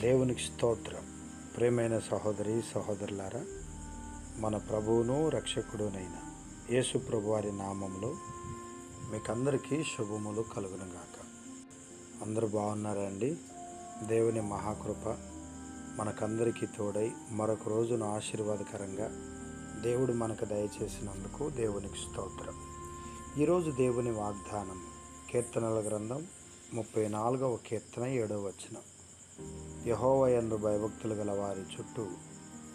దేవునికి స్తోత్రం. ప్రేమైన సహోదరి సహోదరులారా మన ప్రభువును రక్షకుడునైన యేసు ప్రభు వారి నామంలో మీకందరికీ శుభములు కలుగునుగాక. అందరూ బాగున్నారండి? దేవుని మహాకృప మనకందరికీ తోడై మరొక రోజును ఆశీర్వాదకరంగా దేవుడు మనకు దయచేసినందుకు దేవునికి స్తోత్రం. ఈరోజు దేవుని వాగ్దానం కీర్తనల గ్రంథం ముప్పై నాలుగవ కీర్తన ఏడవ వచనం. యహోవయందు భయభక్తులు గల వారి చుట్టూ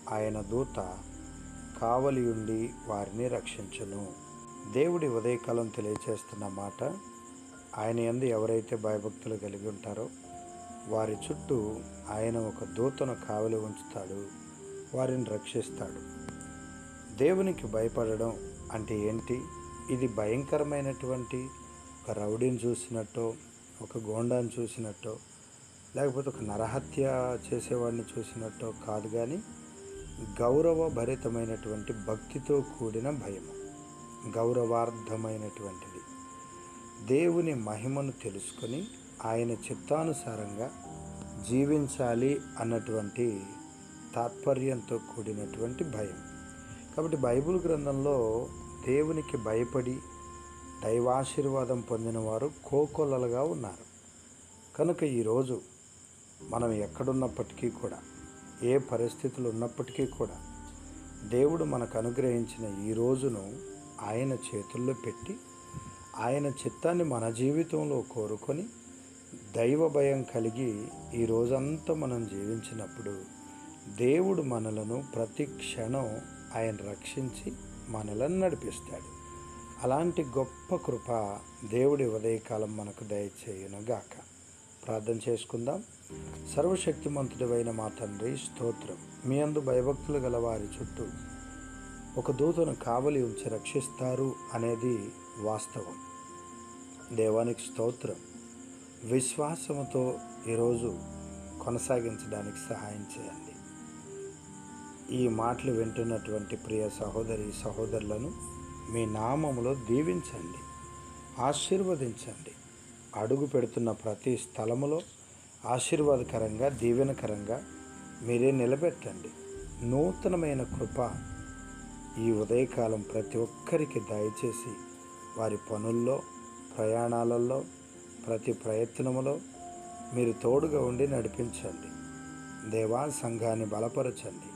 ఆయన దూత కావలియుండి వారిని రక్షించును. దేవుడి ఉదయకాలం తెలియచేస్తున్న మాట ఆయన ఎందు ఎవరైతే భయభక్తులు కలిగి ఉంటారో వారి చుట్టూ ఆయన ఒక దూతను కావలి ఉంచుతాడు వారిని రక్షిస్తాడు. దేవునికి భయపడడం అంటే ఏంటి? ఇది భయంకరమైనటువంటి ఒక రౌడీని చూసినట్టో ఒక గోండాను చూసినట్టో లేకపోతే ఒక నరహత్య చేసేవాడిని చూసినట్టు కాదు కానీ గౌరవభరితమైనటువంటి భక్తితో కూడిన భయము గౌరవార్థమైనటువంటిది దేవుని మహిమను తెలుసుకొని ఆయన చిత్తానుసారంగా జీవించాలి అన్నటువంటి తాత్పర్యంతో కూడినటువంటి భయం. కాబట్టి బైబిల్ గ్రంథంలో దేవునికి భయపడి దైవాశీర్వాదం పొందిన వారు కోకొల్లలుగా ఉన్నారు. కనుక ఈరోజు మనం ఎక్కడున్నప్పటికీ కూడా ఏ పరిస్థితులు ఉన్నప్పటికీ కూడా దేవుడు మనకు అనుగ్రహించిన ఈ రోజును ఆయన చేతుల్లో పెట్టి ఆయన చిత్తాన్ని మన జీవితంలో కోరుకొని దైవ భయం కలిగి ఈ రోజంతా మనం జీవించినప్పుడు దేవుడు మనలను ప్రతి క్షణం ఆయన రక్షించి మనలను నడిపిస్తాడు. అలాంటి గొప్ప కృప దేవుడి ఉదయకాలం మనకు దయచేయునుగాక. ప్రార్థన చేసుకుందాం. సర్వశక్తిమంతుడైన మా తండ్రి స్తోత్రం. మీ అందు భయభక్తులు గల వారి చుట్టూ ఒక దూతను కావలి ఉంచి రక్షిస్తారు అనేది వాస్తవం. దేవానికి స్తోత్రం. విశ్వాసముతో ఈరోజు కొనసాగించడానికి సహాయం చేయండి. ఈ మాటలు వింటున్నటువంటి ప్రియ సహోదరి సహోదరులను మీ నామములో దీవించండి. ఆశీర్వదించండి. అడుగు పెడుతున్న ప్రతి స్థలములో ఆశీర్వాదకరంగా దీవెనకరంగా మీరే నిలబెట్టండి. నూతనమైన కృప ఈ ఉదయకాలం ప్రతి ఒక్కరికి దయచేసి వారి పనుల్లో ప్రయాణాలలో ప్రతి ప్రయత్నములో మీరు తోడుగా ఉండి నడిపించండి. దేవా సంఘాన్ని బలపరచండి.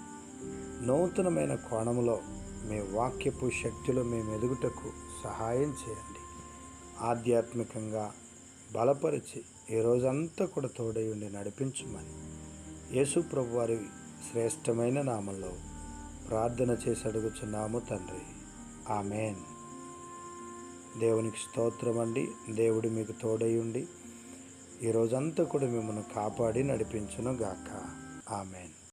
నూతనమైన కోణములో మీ వాక్యపు శక్తిలో మేము ఎదుగుటకు సహాయం చేయండి. ఆధ్యాత్మికంగా బలపరిచి ఈ రోజంతా కూడా తోడై ఉండి నడిపించమని యేసు ప్రభు వారి శ్రేష్టమైన నామంలో ప్రార్థన చేసి అడుగుచున్నాము తండ్రి. ఆమెన్. దేవునికి స్తోత్రం అండి దేవుడు మీకు తోడై ఉండి ఈ రోజంతా కూడా మిమ్మల్ని కాపాడి నడిపించును గాక ఆమెన్.